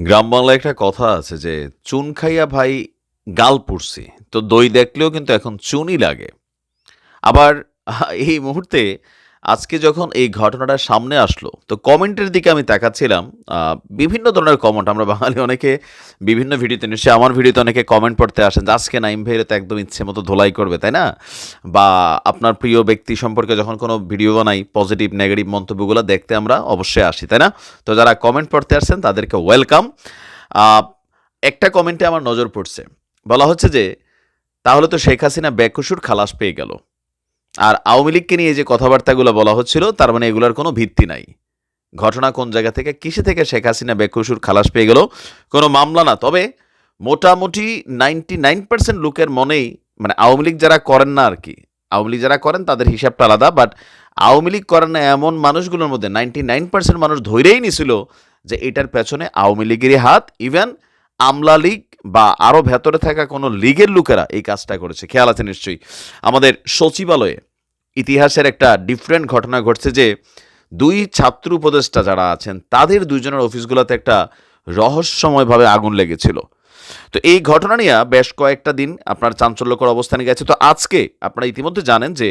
গ্রাম বাংলায় একটা কথা আছে যে, চুন খাইয়া ভাই গাল পুড়ছি। তো দই দেখলেও কিন্তু এখন চুনই লাগে। আবার এই মুহূর্তে আজকে যখন এই ঘটনাটা সামনে আসলো, তো কমেন্টের দিকে আমি তাকাচ্ছিলাম বিভিন্ন ধরনের কমেন্ট আমরা বাঙালি অনেকে বিভিন্ন ভিডিওতে নিশ্চয়ই আমার ভিডিওতে অনেকে কমেন্ট পড়তে আসেন যে, আজকে নাইম ভাইয়ের তো একদম ইচ্ছে মতো ধোলাই করবে তাই না? বা আপনার প্রিয় ব্যক্তি সম্পর্কে যখন কোনো ভিডিও বানাই পজিটিভ নেগেটিভ মন্তব্যগুলো দেখতে আমরা অবশ্যই আসি, তাই না? তো যারা কমেন্ট পড়তে আসছেন, তাদেরকে ওয়েলকাম একটা কমেন্টে আমার নজর পড়ছে। বলা হচ্ছে যে, তাহলে তো শেখ হাসিনা বেকসুর খালাস পেয়ে গেল। আর আওয়ামী লীগকে নিয়ে যে কথাবার্তাগুলো বলা হচ্ছিল, তার মানে এগুলোর কোনো ভিত্তি নাই। ঘটনা কোন জায়গা থেকে, কিসে থেকে শেখ হাসিনা বেকসুর খালাস পেয়ে গেল, কোনো মামলা না। তবে মোটামুটি নাইনটি নাইন পার্সেন্ট লোকের মনেই মানে আওয়ামী লীগ যারা করেন না আর কি, আওয়ামী লীগ যারা করেন, তাদের হিসাবটা আলাদা বাট আওয়ামী লীগ করেন না এমন মানুষগুলোর মধ্যে নাইনটি নাইন পার্সেন্ট মানুষ ধৈরেই নিছিল যে এটার পেছনে আওয়ামী লীগেরই হাত। ইভেন আমলা লীগ বা আরও ভেতরে থাকা কোনো লীগের লোকেরা এই কাজটা করেছে। খেয়াল আছে নিশ্চয়ই। আমাদের সচিবালয়ে ইতিহাসের একটা ডিফারেন্ট ঘটনা ঘটছে যে দুই ছাত্র উপদেষ্টা যারা আছেন, তাদের দুজনের অফিসগুলোতে একটা রহস্যময়ভাবে আগুন লেগেছিল। তো এই ঘটনা নিয়ে বেশ কয়েকটা দিন আপনার চাঞ্চল্যকর অবস্থানে গেছে। তো আজকে আপনারা ইতিমধ্যে জানেন যে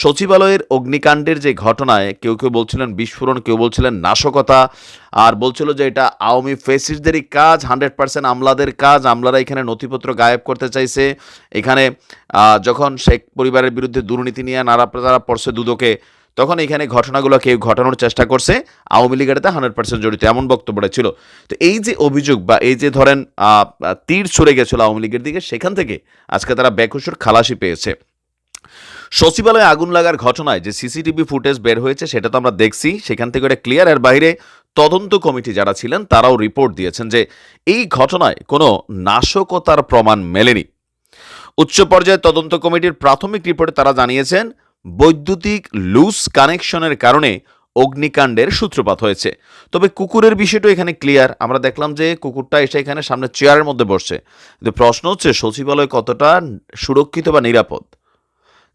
সচিবালয়ের অগ্নিকাণ্ডের যে ঘটনায় কেউ কেউ বলছিলেন বিস্ফোরণ, কেউ বলছিলেন নাশকতা, আর বলছিল যে এটা আওয়ামী ফেসিসদেরই কাজ, হান্ড্রেড পার্সেন্ট আমলাদের কাজ, আমলারা এখানে নথিপত্র গায়েব করতে চাইছে। এখানে যখন শেখ পরিবারের বিরুদ্ধে দুর্নীতি নিয়ে নাড়া তারা পড়ছে দুদকে, তখন এখানে ঘটনাগুলো কেউ ঘটানোর চেষ্টা করছে। আওয়ামী লীগের এতে হান্ড্রেড পার্সেন্ট জড়িত, এমন বক্তব্যটা ছিল। তো এই যে অভিযোগ বা এই যে ধরেন তীর ছুড়ে গেছিল আওয়ামী লীগের দিকে, সেখান থেকে আজকে তারা বেকসুর খালাসি পেয়েছে। সচিবালয়ে আগুন লাগার ঘটনায় যে সিসিটিভি ফুটেজ বের হয়েছে সেটা তো আমরা দেখছি। সেখান থেকে এটা ক্লিয়ার এর বাইরে তদন্ত কমিটি যারা ছিলেন, তারাও রিপোর্ট দিয়েছেন যে এই ঘটনায় কোনো নাশকতার প্রমাণ মেলেনি। উচ্চ পর্যায়ের তদন্ত কমিটির প্রাথমিক রিপোর্টে তারা জানিয়েছেন, বৈদ্যুতিক লুজ কানেকশনের কারণে অগ্নিকাণ্ডের সূত্রপাত হয়েছে। তবে কুকুরের বিষয়টা এখানে ক্লিয়ার আমরা দেখলাম যে কুকুরটা এসে এখানে সামনে চেয়ারের মধ্যে বসছে। কিন্তু প্রশ্ন হচ্ছে, সচিবালয় কতটা সুরক্ষিত বা নিরাপদ?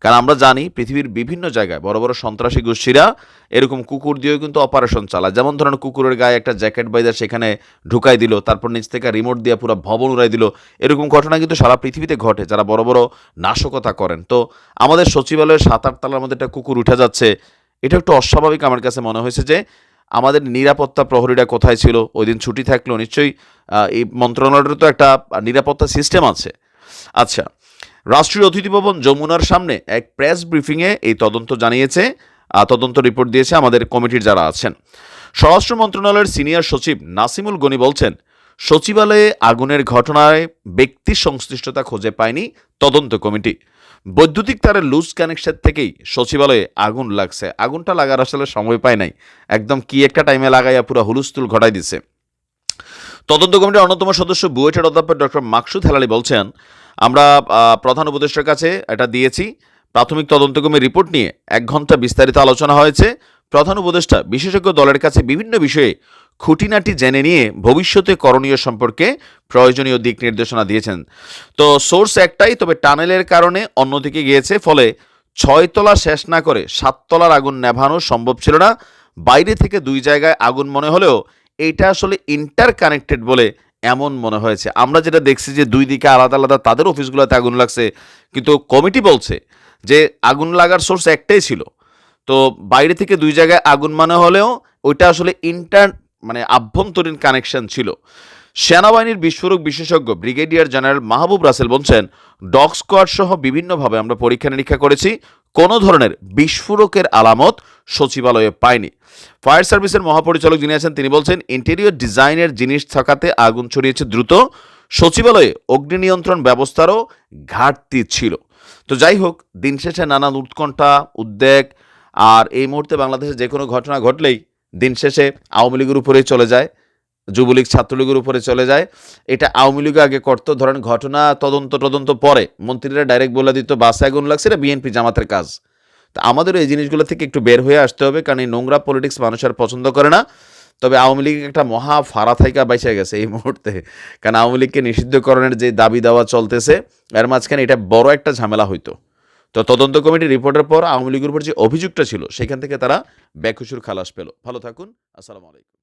কারণ আমরা জানি পৃথিবীর বিভিন্ন জায়গায় বড় বড় সন্ত্রাসী গোষ্ঠীরা এরকম কুকুর দিয়েও কিন্তু অপারেশন চালায়। যেমন ধরেন কুকুরের গায়ে একটা জ্যাকেট বাইদা সেখানে ঢুকাই দিল, তারপর নিচ থেকে রিমোট দিয়ে পুরো ভবন উড়াই দিল, এরকম ঘটনা কিন্তু সারা পৃথিবীতে ঘটে, যারা বড় বড় নাশকতা করেন। তো আমাদের সচিবালয়ের সাত আট তলার মধ্যে একটা কুকুর উঠে যাচ্ছে, এটা একটু অস্বাভাবিক আমার কাছে মনে হয়েছে যে আমাদের নিরাপত্তা প্রহরীরা কোথায় ছিল ওই দিন ছুটি থাকলেও নিশ্চয়ই এই মন্ত্রণালয়ের তো একটা নিরাপত্তা সিস্টেম আছে। আচ্ছা রাষ্ট্রীয় অতিথি ভবন যমুনার সামনে এক প্রেস ব্রিফিংয়ে এই তদন্ত জানিয়েছে তদন্ত রিপোর্ট দিয়েছে আমাদের কমিটির যারা আছেন। স্বরাষ্ট্র মন্ত্রণালয়ের সিনিয়র সচিব নাসিমুল গনি বলছেন, সচিবালয়ে আগুনের ঘটনায় ব্যক্তি সংশ্লিষ্টতা খুঁজে পায়নি তদন্ত কমিটি। বৈদ্যুতিক তারের লুজ কানেকশন থেকেই সচিবালয়ে আগুন লাগছে। আগুনটা লাগার আসলে সময় পায় নাই। একদম কি একটা টাইমে লাগাইয়া পুরো হুলুস্থুল ঘটাই দিছে। তদন্ত কমিটির অন্যতম সদস্য বুয়েটের অধ্যাপক ডক্টর মাকসুদ হেলালি বলছেন, আমরা প্রধান উপদেষ্টার কাছে এটা দিয়েছি। প্রাথমিক তদন্ত কমিটির রিপোর্ট নিয়ে এক ঘণ্টা বিস্তারিত আলোচনা হয়েছে। প্রধান উপদেষ্টা বিশেষজ্ঞ দলের কাছে বিভিন্ন বিষয়ে খুঁটিনাটি জেনে নিয়ে ভবিষ্যতে করণীয় সম্পর্কে প্রয়োজনীয় দিক নির্দেশনা দিয়েছেন। তো সোর্স একটাই, তবে টানেলের কারণে অন্যদিকে গিয়েছে, ফলে ছয়তলা শেষ না করে সাততলার আগুন নেভানো সম্ভব ছিল না। বাইরে থেকে দুই জায়গায় আগুন মনে হলেও এটা আসলে ইন্টার কানেক্টেড বলে এমন মনে হয়েছে। আমরা যেটা দেখছি যে দুই দিকে আলাদা আলাদা তাদের অফিসগুলোতে আগুন লাগছে, কিন্তু কমিটি বলছে যে আগুন লাগার সোর্স একটাই ছিল। তো বাইরে থেকে দুই জায়গায় আগুন মানে হলেও ওইটা আসলে ইন্টার মানে আভ্যন্তরীণ কানেকশন ছিল। সেনাবাহিনীর বিস্ফোরক বিশেষজ্ঞ ব্রিগেডিয়ার জেনারেল মাহবুব রাসেল বলছেন ডগ স্কোয়াড সহ বিভিন্নভাবে আমরা পরীক্ষা নিরীক্ষা করেছি কোনো ধরনের বিস্ফোরকের আলামত সচিবালয়ে পায়নি। ফায়ার সার্ভিসের মহাপরিচালক যিনি আছেন, তিনি বলছেন, ইন্টেরিয়র ডিজাইনের জিনিস থাকাতে আগুন ছড়িয়েছে দ্রুত। সচিবালয়ে অগ্নি নিয়ন্ত্রণ ব্যবস্থারও ঘাটতি ছিল। তো যাই হোক, দিন শেষে নানান উৎকণ্ঠা, উদ্বেগ, আর এই মুহূর্তে বাংলাদেশে যে কোনো ঘটনা ঘটলেই দিন শেষে আওয়ামী লীগের উপরেই চলে যায়। যুবলীগ ছাত্রলীগের উপরে চলে যায়। এটা আওয়ামী লীগ আগে করতো। ধরেন ঘটনা, তদন্ত তদন্ত পরে মন্ত্রীরা ডাইরেক্ট বলে দিত, বাসে আগুন লাগছে, এটা বিএনপি জামাতের কাজ। তা আমাদের এই জিনিসগুলো থেকে একটু বের হয়ে আসতে হবে, কারণ এই নোংরা পলিটিক্স মানুষ আর পছন্দ করে না। তবে আওয়ামী লীগ একটা মহা ফাড়া থাইকা বাইসে গেছে এই মুহূর্তে। কারণ আওয়ামী লীগকে নিষিদ্ধকরণের যে দাবি দাওয়া চলতেছে, এর মাঝখানে এটা বড় একটা ঝামেলা হইতো। তো তদন্ত কমিটির রিপোর্টের পর আওয়ামী লীগের উপর যে অভিযোগটা ছিল, সেখান থেকে তারা বেকসুর খালাস পেল। ভালো থাকুন, আসসালামু আলাইকুম।